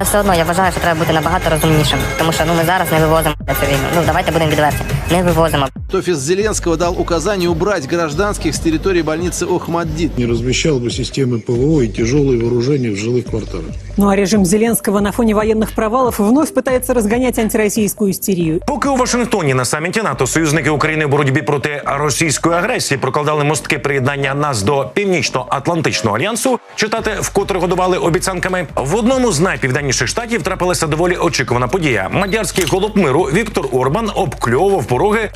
Все одно я вважаю, що треба бути набагато розумнішим, тому що ну ми зараз не вивозимо цю війну. Ну давайте будемо відверті. Не вивозимо Офис Зеленского дал указание убрать гражданских с территории больницы Охмаддит. не размещал бы системы ПВО и тяжелые вооружения в жилых кварталах. Ну а режим Зеленского на фоне военных провалов вновь пытается разгонять антироссийскую истерию. Поки у Вашингтоні на саміті НАТО союзники України в боротьбі проти російської агресії прокладали мостки приєднання нас до північно-атлантичного альянсу, читати вкотре годували обіцянками. В одному з найпівденніших штатів трапилася доволі очікувана подія. Мадярський голуб миру Віктор Орбан обкльовував пороги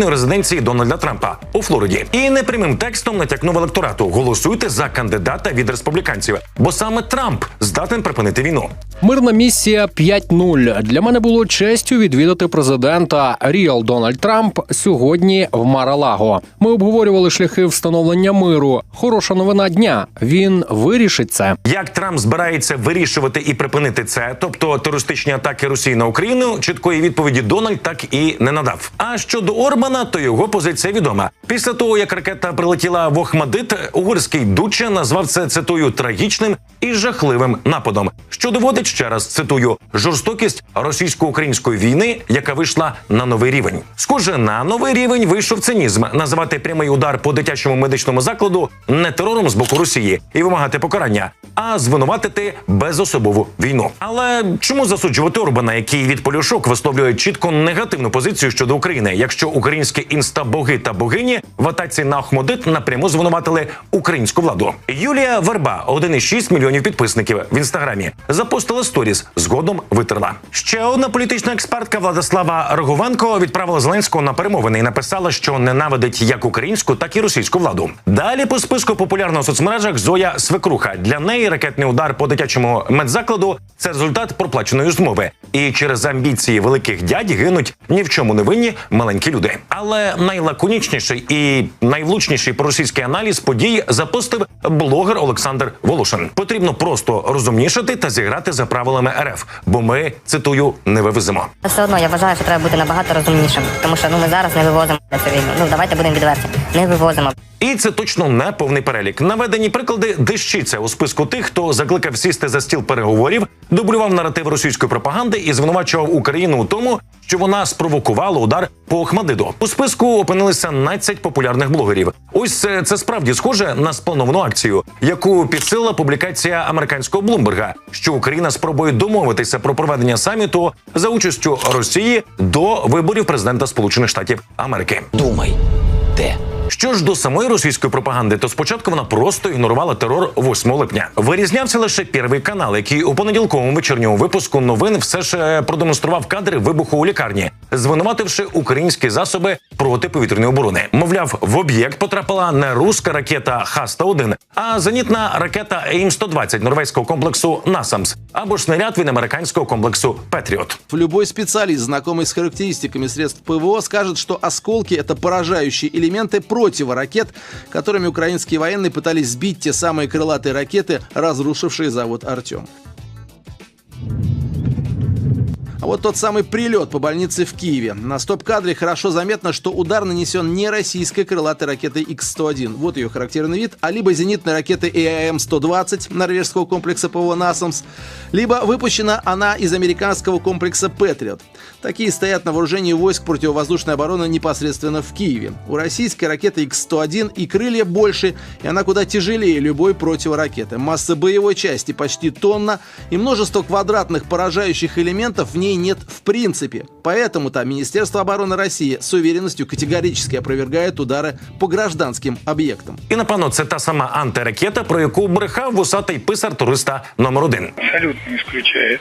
приватної резиденції Дональда Трампа у Флориді і непрямим текстом натякнув електорату: голосуйте за кандидата від республіканців, бо саме Трамп здатен припинити війну. Мирна місія 5.0. Для мене було честю відвідати президента Ріал Дональд Трамп сьогодні в Маралаго. Ми обговорювали шляхи встановлення миру. Хороша новина дня. Він вирішить це. Як Трамп збирається вирішувати і припинити це, тобто терористичні атаки Росії на Україну, чіткої відповіді Дональд так і не надав. А щодо Орбана, то його позиція відома. Після того як ракета прилетіла в Охмадит, угорський дуче назвав це цитую трагічним і жахливим нападом, що доводить ще раз цитую жорстокість російсько-української війни, яка вийшла на новий рівень. Схоже, на новий рівень вийшов цинізм називати прямий удар по дитячому медичному закладу не терором з боку Росії і вимагати покарання, а звинуватити безособову війну. Але чому засуджувати Орбана, який від полюшок висловлює чітко негативну позицію щодо України, якщо українські інстабоги та богині в атаці на Охмодит напряму звинуватили українську владу? Юлія Верба, 1,6 мільйонів підписників в інстаграмі, запостила сторіс, згодом витерла. Ще одна політична експертка Владислава Рогованко відправила Зеленського на перемовини і написала, що ненавидить як українську, так і російську владу. Далі по списку популярно в соцмережах Зоя Свекруха. Для неї ракетний удар по дитячому медзакладу це результат проплаченої змови. І через амбіції великих дядь гинуть ні в чому не винні маленькі люди. Але найлаконічніший і найвлучніший проросійський аналіз подій запостив блогер Олександр Волошин. Потрібно просто розумнішати та зіграти за правилами РФ, бо ми цитую не вивеземо. Все одно я вважаю, що треба бути набагато розумнішим, тому що ну ми зараз не вивозимо цю війну. Ну давайте будемо відверті. Не вивозимо. І це точно не повний перелік. Наведені приклади дещиться у списку тих, хто закликав сісти за стіл переговорів, дублював наратив російської пропаганди і звинувачував Україну у тому, що вона спровокувала удар по Охмадиду. У списку опинилися 19 популярних блогерів. Ось це, справді схоже на сплановану акцію, яку підсилила публікація американського Блумберга, що Україна спробує домовитися про проведення саміту за участю Росії до виборів президента Сполучених Штатів Америки. Думай, де? Що ж до самої російської пропаганди, то спочатку вона просто ігнорувала терор 8 липня. Вирізнявся лише перший канал, який у понеділковому вечірньому випуску новин все ж е, продемонстрував кадри вибуху у лікарні, звинувативши українські засоби протиповітряної оборони. Мовляв, в об'єкт потрапила не руська ракета Х-101, а зенітна ракета АІМ-120 норвезького комплексу Насамс або ж снаряд від американського комплексу Петріот. Любой специалист, знакомый с характеристиками средств ПВО, скажет, что осколки — это поражающие элементы противоракет, которыми украинские военные пытались сбить те самые крылатые ракеты, разрушившие завод «Артем». А вот тот самый прилет по больнице в Киеве. На стоп-кадре хорошо заметно, что удар нанесен не российской крылатой ракетой X-101, вот ее характерный вид, а либо зенитной ракеты АМ-120 норвежского комплекса ПВО «Насамс», либо выпущена она из американского комплекса «Патриот». Такие стоят на вооружении войск противовоздушной обороны непосредственно в Киеве. У российской ракеты X-101 и крылья больше, и она куда тяжелее любой противоракеты. Масса боевой части почти тонна, и множество квадратных поражающих элементов в ней нет в принципе. Поэтому-то Министерство обороны России с уверенностью категорически опровергает удары по гражданским объектам. І напевно, це та сама антиракета, про яку брехав вусатий писар туриста номер один. абсолютно исключает,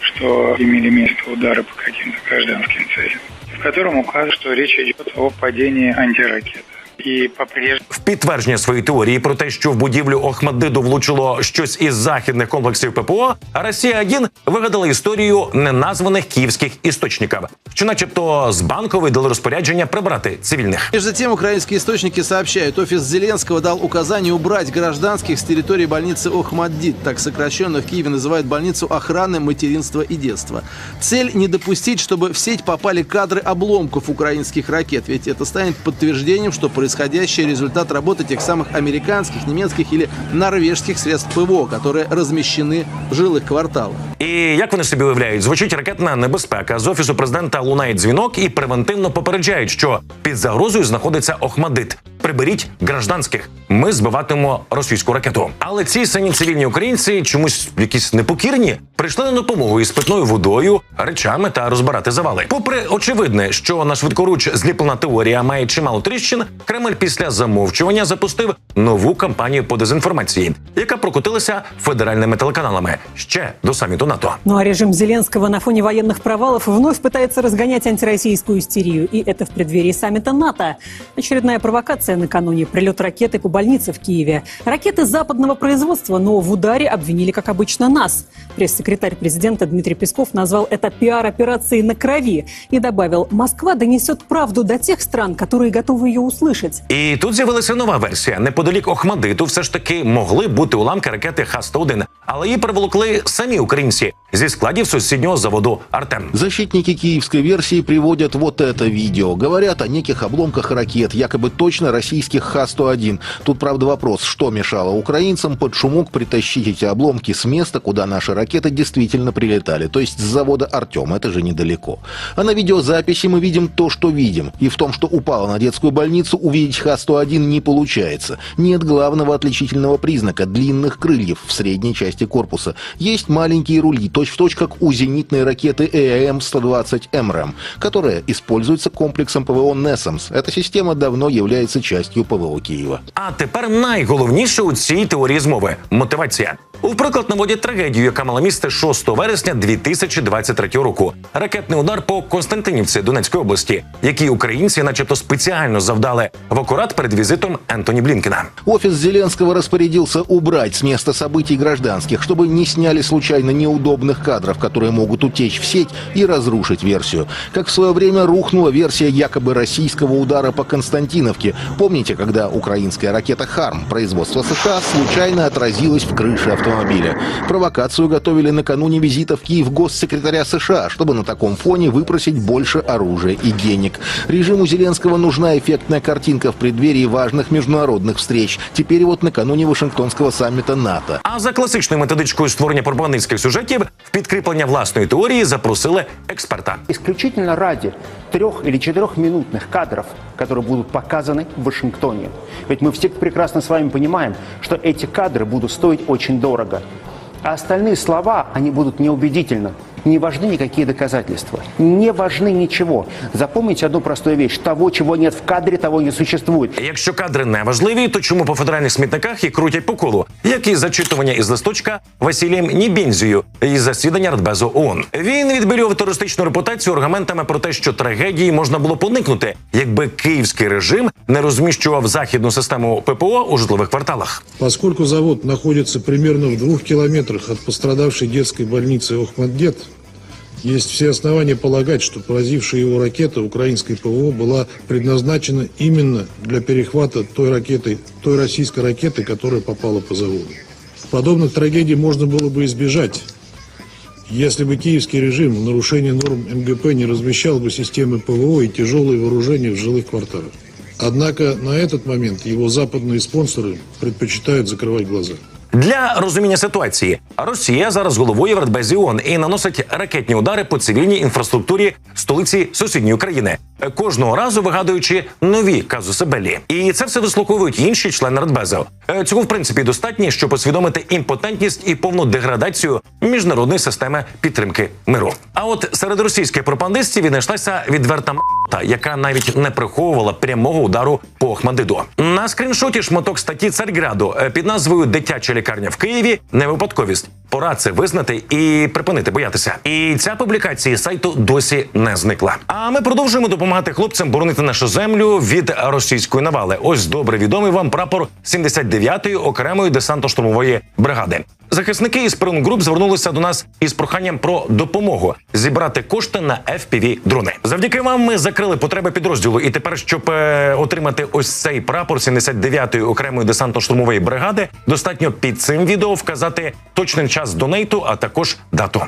что имели место удары по каким-то гражданским целям, в котором указано, что речь идет о падении антиракет. И по-прежнему В підтвердження своєї теорії про те, що в будівлю Охмадиду влучило щось із західних комплексів ППО, Росія 1 вигадала історію неназваних київських істочників, що, начебто, з банку видали розпорядження прибрати цивільних. Между тем, украинские источники сообщают, офис Зеленского дал указание убрать гражданских с территории больницы Охмаддит. Так сокращенно в Киеве называют больницу охраны материнства и детства. Цель не допустить, чтобы в сеть попали кадры обломков украинских ракет, ведь это станет подтверждением, что происходящее результат работы тех самых американских, немецких или норвежских средств ПВО, которые размещены в жилых кварталах. І як вони собі уявляють, звучить ракетна небезпека. З офісу президента лунає дзвінок і превентивно попереджають, що під загрозою знаходиться Охмадит. Приберіть гражданських. Ми збиватимемо російську ракету. Але ці самі цивільні українці чомусь якісь непокірні прийшли на допомогу із питною водою, речами та розбирати завали. Попри очевидне, що на швидкоруч зліплена теорія має чимало тріщин, Кремль після замовчування запустив нову кампанію по дезінформації, яка прокотилася федеральними телеканалами ще до саміту НАТО. Ну а режим Зеленского на фоне военных провалов вновь пытается разгонять антироссийскую истерию. И это в преддверии саммита НАТО. Очередная провокация накануне. Прилет ракеты по больнице в Киеве. Ракеты западного производства, но в ударе обвинили, как обычно, нас. Пресс-секретарь президента Дмитрий Песков назвал это пиар-операцией на крови. И добавил, Москва донесет правду до тех стран, которые готовы ее услышать. І тут з'явилася нова версія. Неподалік Охмадиту все ж таки могли бути уламки ракети Х-101, але її приволокли самі українці зі складів сусіднього заводу Артем. Защитники киевской версии приводят вот это видео. Говорят о неких обломках ракет, якобы точно российских Х-101. Тут, правда, вопрос, что мешало украинцам под шумок притащить эти обломки с места, куда наши ракеты действительно прилетали, то есть с завода «Артем», это же недалеко. А на видеозаписи мы видим то, что видим. И в том, что упало на детскую больницу, увидеть Х-101 не получается. Нет главного отличительного признака – длинных крыльев в средней части корпуса. Есть маленькие рули, точь-в-точь, как у зенитной ракеты ЭАМ-120 МРЭМ, которая используется комплексом ПВО «Несамс». Эта система давно является частью ПВО Киева. А тепер найголовніше у цій теорії змови мотивація. У приклад наводять трагедію, яка мала місце 6 вересня 2023 року. Ракетний удар по Константинівці Донецької області, який українці, начебто, спеціально завдали в акурат перед візитом Ентоні Блінкена. Офис Зеленского распорядился убрать с места событий гражданских, чтобы не сняли случайно неудобных кадров, которые могут утечь в сеть и разрушить версию. Как в свое время рухнула версия якобы российского удара по Константиновке. Помните, когда украинская ракета «Харм» производства США случайно отразилась в крыше автомобиля? Провокацию готовили накануне визита в Киев госсекретаря США, чтобы на таком фоне выпросить больше оружия и денег. Режиму Зеленского нужна эффектная картинка в преддверии важных международных встреч. Теперь вот накануне Вашингтонского саммита НАТО. А за класичною методичкою створення пропагандистських сюжетів в підкріплення власної теорії запросили експерта. исключительно ради трех или четырехминутных кадров, которые будут показаны в Вашингтоне. Ведь мы все прекрасно с вами понимаем, что эти кадры будут стоить очень дорого. А остальные слова, они будут неубедительны. Не важны никакие доказательства. Не важны ничего. Запомните одну простую вещь. Того, чего нет в кадре, того не существует. Якщо кадри не важливі, то чому по федеральних смітниках їх крутять по колу? Як і зачитування із листочка Василієм Нібензію із засідання Радбезу ООН. Він відбілював туристичну репутацію аргументами про те, що трагедії можна було поникнути, якби київський режим не розміщував західну систему ППО у житлових кварталах. Поскольку завод находится примерно в двух километрах от пострадавшей детской больницы Охмаддет, есть все основания полагать, что поразившая его ракета украинской ПВО была предназначена именно для перехвата той ракеты, той российской ракеты, которая попала по заводу. Подобных трагедий можно было бы избежать, если бы киевский режим в нарушение норм МГП не размещал бы системы ПВО и тяжелые вооружения в жилых кварталах. Однако на этот момент его западные спонсоры предпочитают закрывать глаза. Для розуміння ситуації Росія зараз головою в ООН і наносить ракетні удари по цивільній інфраструктурі столиці сусідньої країни, кожного разу вигадуючи нові казуси Белі. І це все вислуховують інші члени Радбезу. Е, Цього в принципі достатньо, щоб усвідомити імпотентність і повну деградацію міжнародної системи підтримки миру. А от серед російських пропагандистів віднайшлася відверта м**та, яка навіть не приховувала прямого удару по Охмадиду. На скріншоті шматок статті Царьграду е, під назвою Дитяча лікарня в Києві не випадковість. Пора це визнати і припинити боятися. І ця публікація сайту досі не зникла. А ми продовжуємо допомагати хлопцям боронити нашу землю від російської навали. Ось добре відомий вам прапор 79-ї окремої десантно-штурмової бригади. Захисники із Prone Group звернулися до нас із проханням про допомогу зібрати кошти на fpv дрони. Завдяки вам ми закрили потреби підрозділу. І тепер, щоб е, отримати ось цей прапор 79-ї окремої десантно-штурмової бригади, достатньо під цим відео вказати точний час донейту, а також дату.